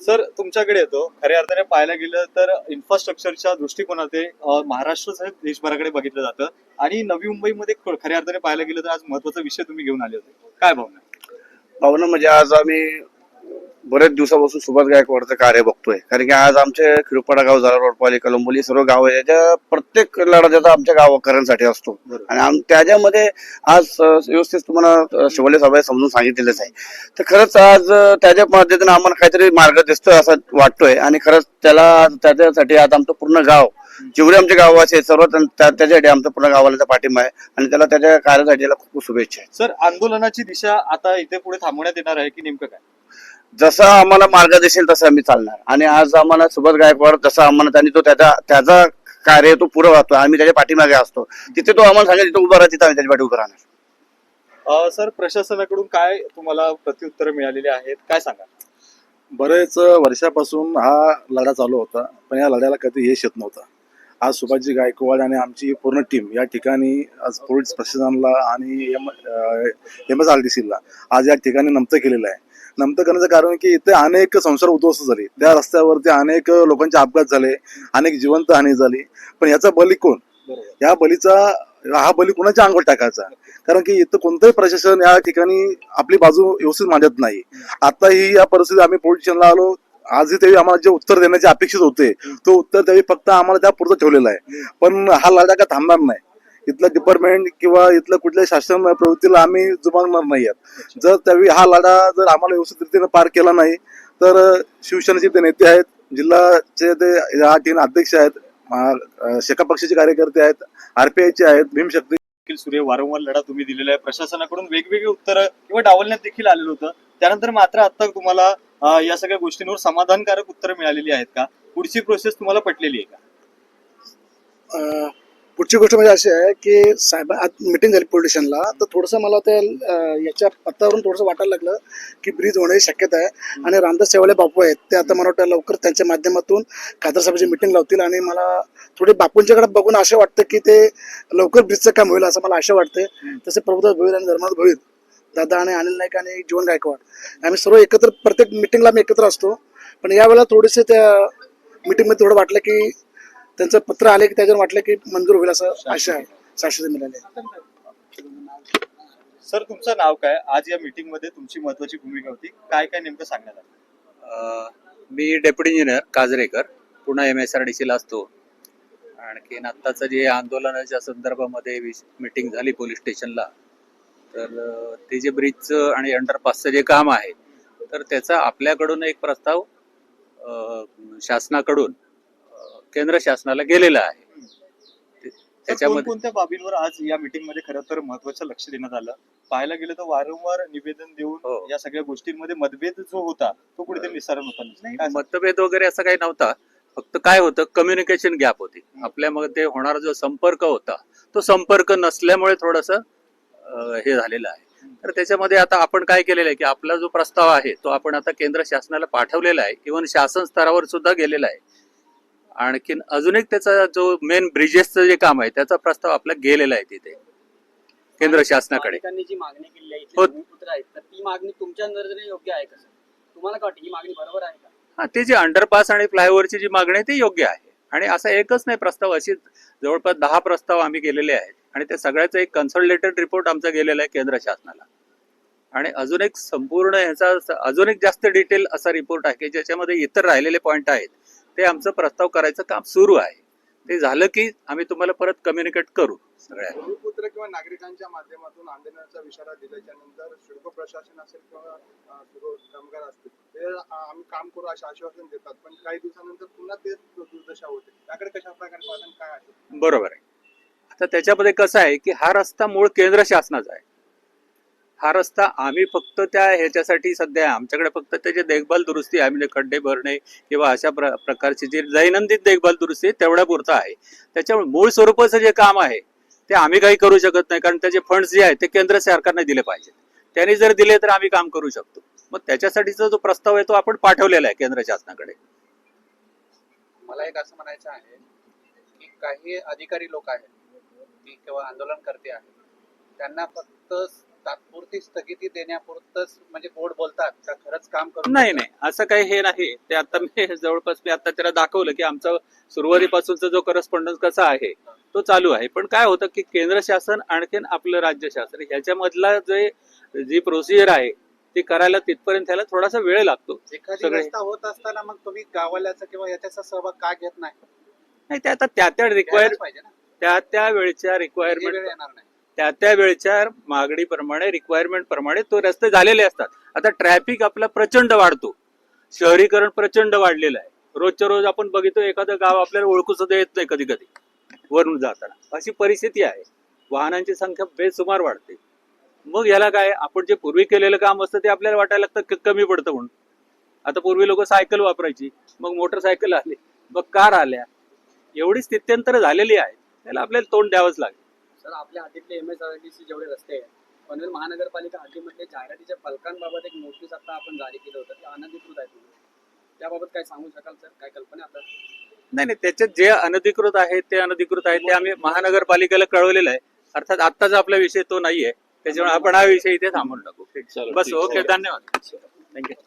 Sir तुमच्याकडे येतो. खऱ्या अर्थाने पाहायला गेलं तर इन्फ्रास्ट्रक्चरच्या दृष्टिकोनाते अं, महाराष्ट्र देशभराकडे बघितलं जातं. आणि नवी मुंबईमध्ये खऱ्या अर्थाने पाहायला गेलं तर आज महत्त्वाचा विषय तुम्ही घेऊन आले होते. काय भावना? भावना म्हणजे आज आम्ही बरेच दिवसापासून सुभाष गायकवाडचं कार्य बघतोय. कारण की आज आमचे खिरपाडा गाव झाला रोडपाली कलंबोली सर्व गाव आहे. याच्या प्रत्येक लढा त्याचा आमच्या गावकऱ्यांसाठी असतो. आणि त्याच्यामध्ये आज व्यवस्थित तुम्हाला शिवले साहेब समजून सांगितलेलंच आहे. तर खरंच आज त्याच्या पद्धतीने आम्हाला काहीतरी मार्ग दिसतोय असं वाटतोय. आणि खरंच त्याला त्याच्यासाठी आज आमचं पूर्ण गाव जेवढे आमचे गावाचे आहेत, सर्व त्यां- त्या- त्याच्यासाठी आमचं पूर्ण गावाला पाठिंबा आहे. आणि त्याला त्याच्या कार्यासाठी खूप खूप शुभेच्छा आहेत सर आंदोलनाची दिशा आता इथे पुढे थांबवण्यात येणार आहे की नेमकं काय? जसा आम्हाला मार्ग दिसेल तसं आम्ही चालणार. आणि आज आम्हाला सुभाष गायकवाड जसा आम्हाला त्यांनी तो त्याचा त्याचा कार्य तो पुढे वाहतो आम्ही त्याच्या पाठीमागे असतो. तिथे तो आम्हाला सांगेल तिथे उभा राहा तिथे आम्ही त्याच्या पाठी उभं राहणार. अं, सर प्रशासनाकडून काय तुम्हाला प्रत्युत्तर मिळालेली आहेत? काय सांगा बरेच वर्षापासून हा लढा चालू होता पण या लढ्याला कधी यश येत नव्हतं. आज सुभाषजी गायकवाड आणि आमची पूर्ण टीम या ठिकाणी आज पोलीस प्रशासनाला आणि M M S R D सीला आज या ठिकाणी नमतं केलेलं आहे. नमतं करण्याचं कारण की इथे अनेक संसार उद्ध्वस्त झाले. त्या रस्त्यावरती अनेक लोकांचे अपघात झाले अनेक जिवंत हानी झाली. पण याचा बली कोण? या बलीचा हा बली कोणाच्या अंगावर टाकायचा? कारण की इथं कोणतंही प्रशासन या ठिकाणी आपली बाजू व्यवस्थित मांडत नाही. आताही या परिस्थितीत आम्ही पोलीस स्टेशनला आलो. आजही त्यावेळी आम्हाला जे उत्तर देण्याचे अपेक्षित होते तो उत्तर त्यावेळी फक्त आम्हाला त्या पुरतं ठेवलेला आहे. पण हा लढा काय थांबणार नाही. इथलं डिपार्टमेंट किंवा इथलं कुठल्या शासन प्रवृत्तीला आम्ही जुमानणार नाही आहेत. जर त्यावेळी हा लढा जर आम्हाला व्यवस्थित रीतीने पार केला नाही तर शिवसेनेचे ते नेते आहेत जिल्हाचे ते या ठिकाणी अध्यक्ष आहेत शेका पक्षाचे कार्यकर्ते आहेत आरपीआयचे आहेत भीमशक्ती सूर्य वारंवार लढा तुम्ही दिलेला आहे. प्रशासनाकडून वेगवेगळी उत्तरं किंवा डावलण्यात देखील आलेलं होतं. त्यानंतर मात्र आता तुम्हाला या सगळ्या गोष्टींवर समाधानकारक उत्तरं मिळालेली आहेत का? पुढची प्रोसेस तुम्हाला पटलेली आहे का? पुढची गोष्ट म्हणजे अशी आहे की साहेब आज मिटिंग झाली पोलीस स्टेशनला तर थोडंसं मला ते याच्या पत्तावरून थोडंसं वाटायला लागलं की ब्रिज होण्याची शक्यता आहे. आणि रामदास सेवाळे बापू आहेत ते आता मला वाटतं लवकर त्यांच्या माध्यमातून खासदार साहेबांची मिटिंग लावतील. आणि मला थोडे बापूंच्याकडे बघून असं वाटतं की ते लवकर ब्रिजचं काम होईल असं मला आशा वाटते तसे प्रभुदास भोईर आणि धर्मात भोईर दादा आणि अनिल नाईक आणि जीवन गायकवाड. आम्ही सर्व एकत्र प्रत्येक मिटिंगला आम्ही एकत्र असतो. पण यावेळेला थोडेसे त्या मिटिंगमध्ये थोडं वाटलं की त्यांचं पत्र आले की त्याच्यावर वाटलं की मंजूर होईल असं आशा आहे. मिळाली. सर तुमचं नाव काय? आज या मीटिंगमध्ये तुमची महत्वाची भूमिका होती. काय काय नेमकं सांगण्यात आलं? मी डेप्युटी इंजिनियर काजरेकर. पुन्हा एम एस आर डी सीला असतो. आणखीन आत्ताचं जे आंदोलनाच्या संदर्भामध्ये मीटिंग झाली पोलीस स्टेशनला. तर ते जे ब्रिजचं आणि अंडरपासचं जे काम आहे तर त्याचा आपल्याकडून एक प्रस्ताव शासनाकडून केंद्र शासनाला गेलेला आहे. त्याच्यामध्ये कोणत्या बाबींवर आज या मीटिंगमध्ये खरं तर महत्वाचं लक्ष देण्यात आलं? पाहायला गेलं तर वारंवार निवेदन देऊन हो. या सगळ्या गोष्टींमध्ये मतभेद जो होता तो कुठेतरी निसारण होता? मतभेद वगैरे असं काही नव्हता. फक्त काय होतं कम्युनिकेशन गॅप होती. आपल्यामध्ये होणारा जो संपर्क होता तो संपर्क नसल्यामुळे थोडस हे झालेलं आहे. तर त्याच्यामध्ये आता आपण काय केलेलं आहे की आपला जो प्रस्ताव आहे तो आपण आता केंद्र शासनाला पाठवलेला आहे इव्हन शासन स्तरावर सुद्धा गेलेला आहे. आणखीन अजून एक त्याचा जो मेन ब्रिजेसचं जे काम आहे त्याचा प्रस्ताव आपला गेलेला आहे तिथे. केंद्र शासनाकडे. जी मागणी केली आहे हो. आहेत तर ती मागणी तुमच्या नजरेने योग्य आहे का सर? तुम्हाला काय वाटतं ही मागणी बरोबर आहे का? हा ते जे अंडरपास आणि फ्लायओव्हरची जी मागणी आहे ती योग्य आहे. आणि असा एकच नाही प्रस्ताव अशी जवळपास दहा प्रस्ताव आम्ही केलेले आहेत. आणि त्या सगळ्याचा एक कन्सल्टेटेड रिपोर्ट आमचा गेलेला आहे केंद्र शासनाला. आणि अजून एक संपूर्ण ह्याचा अजून एक जास्त डिटेल असा रिपोर्ट आहे की ज्याच्यामध्ये इतर राहिलेले पॉईंट आहेत ते आमचं प्रस्ताव करायचं काम सुरू आहे. ते झालं की आम्ही तुम्हाला परत कम्युनिकेट करू सगळ्या. भूमिपुत्र किंवा नागरिकांच्या माध्यमातून आंदोलनाचा इशारा दिल्याच्या नंतर सिडको प्रशासन असेल किंवा कामगार असतील ते आम्ही काम करू असे आश्वासन देतात. पण काही दिवसानंतर पुन्हा तेच दुर्दशा होते. त्याकडे कशा प्रकारे काय आहे? बरोबर आहे. तर त्याच्यामध्ये कसं आहे की हा रस्ता मूळ केंद्र शासनाचा आहे. हा रस्ता आम्ही फक्त त्या ह्याच्यासाठी सध्या आमच्याकडे फक्त त्याची देखभाल दुरुस्ती आहे म्हणजे खड्डे भरणे किंवा अशा प्र प्रकारची जी दैनंदिन देखभाल दुरुस्ती तेवढ्या पुरता आहे. त्याच्यामुळे मूळ स्वरूपाचं जे काम आहे ते आम्ही काही करू शकत नाही कारण त्याचे फंड्स जे आहेत ते केंद्र सरकारने दिले पाहिजे त्यांनी जर दिले तर आम्ही काम करू शकतो. मग त्याच्यासाठीचा जो प्रस्ताव आहे तो आपण पाठवलेला आहे केंद्र शासनाकडे. मला एक असं म्हणायचं आहे की काही अधिकारी लोक आहेत की किंवा आंदोलन करते आहेत. त्यांना फक्त तात्पुरती स्थगिती देण्यापुरतच म्हणजे बोर्ड बोलतात का खरंच काम करून नाही नाही. असं काही हे नाही. ते आता मी जवळपास मी आता त्याला दाखवलं की आमचा सुरुवातीपासूनचा जो करस्पॉन्डन्स कसा आहे तो चालू आहे. पण काय होतं की केंद्र शासन आणखीन आपलं राज्य शासन ह्याच्यामधला जे जी प्रोसिजर आहे ती करायला तिथपर्यंत त्याला थोडासा वेळ लागतो. एखादी सगळे- रस्ता होत असताना मग तुम्ही गावाल्याचा किंवा याच्याचा सहभाग का घेत नाही? नाही ते आता त्या त्या रिक्वायर पाहिजे ना. त्या त्या वेळच्या रिक्वायरमेंट वेळ येणार नाही. त्या त्या वेळच्या मागणीप्रमाणे रिक्वायरमेंट प्रमाणे तो रस्ते झालेले असतात. आता ट्रॅफिक आपला प्रचंड वाढतो. शहरीकरण प्रचंड वाढलेलं आहे. रोजच्या रोज आपण बघितो एखादं गाव आपल्याला ओळखू सुद्धा येत नाही कधी कधी वरून जाताना. अशी परिस्थिती आहे. वाहनांची संख्या बेसुमार वाढते. मग याला काय आपण जे पूर्वी केलेलं काम असतं ते आपल्याला वाटायला लागतं कमी पडतं म्हणून. आता पूर्वी लोक सायकल वापरायची मग मोटरसायकल आली मग कार आल्या. एवढी स्थित्यंतर झालेली आहे त्याला आपल्याला तोंड द्यावंच लागेल. सर आपल्या हद्दीतले M S R T C जेवढे रस्ते आहेत पनवेल महानगरपालिका हद्दीमध्ये जाहिरातीच्या फलकांबाबत एक नोटीस आता आपण जारी केलं होतं ते अनधिकृत आहे त्याबाबत काय सांगू शकाल सर? काय कल्पना आहे आपल्याला नाही नाही त्याच्यात जे अनधिकृत आहे ते अनधिकृत आहे ते आम्ही महानगरपालिकेला कळवलेलं आहे. अर्थात आत्ताचा आपला विषय तो नाहीये. त्याच्यामुळे आपण हा विषय इथे थांबून टाकू. बस ओके धन्यवाद. थँक्यू